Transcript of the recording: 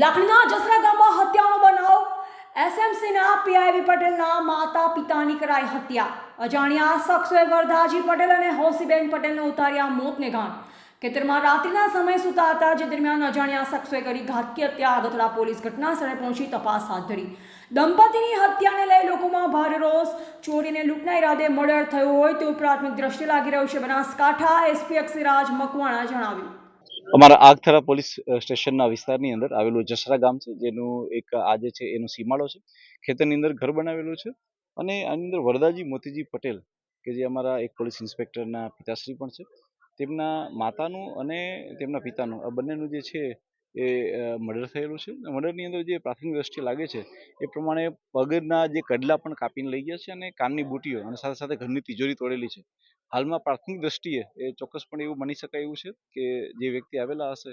લાખણીના જસરા ગામમાં હત્યાનો બનાવ. એસએમસીના પીઆઈવી પટેલના માતા પિતાની કરાઈ હત્યા. અજાણ્યા શખ્સોએ વરદાજી પટેલ અને હોસીબેન પટેલને ઉતાર્યા મોતને ઘાટ ખેતરમાં રાત્રિના સમય સૂતા હતા, જે દરમિયાન અજાણ્યા શખ્સોએ કરી ઘાતકી હત્યા. આગતળા પોલીસ ઘટના સ્થળે પહોંચી તપાસ હાથ ધરી. દંપતીની હત્યાને લઈ લોકોમાં ભારે રોષ. ચોરીને લૂંટના ઈરાદે મર્ડર થયો હોય તેવું પ્રાથમિક દ્રષ્ટિ લાગી રહ્યું છે. બનાસકાંઠા એસપી અક્ષિરાજ મકવાણા જણાવ્યું. અમારા આગથરા પોલીસ સ્ટેશનના વિસ્તારની અંદર આવેલું જસરા ગામ છે, જેનું એક આજે છે એનો સીમાડો છે. ખેતરની અંદર ઘર બનાવેલું છે અને આની અંદર વરદાજી મોતીજી પટેલ, કે જે અમારા એક પોલીસ ઇન્સ્પેક્ટરના પિતાશ્રી પણ છે. તેમના માતાનું અને તેમના પિતાનું, આ બંનેનું જે છે એ મર્ડર થયેલું છે. મર્ડરની અંદર જે પ્રાથમિક દ્રષ્ટિએ લાગે છે, એ પ્રમાણે પગના જે કડલા પણ કાપીને લઈ ગયા છે અને કાનની બુટીઓ અને સાથે સાથે ઘરની તિજોરી તોડેલી છે. હાલમાં પ્રાથમિક દ્રષ્ટિએ એ ચોક્કસપણે એવું માની શકાય એવું છે કે જે વ્યક્તિ આવેલા હશે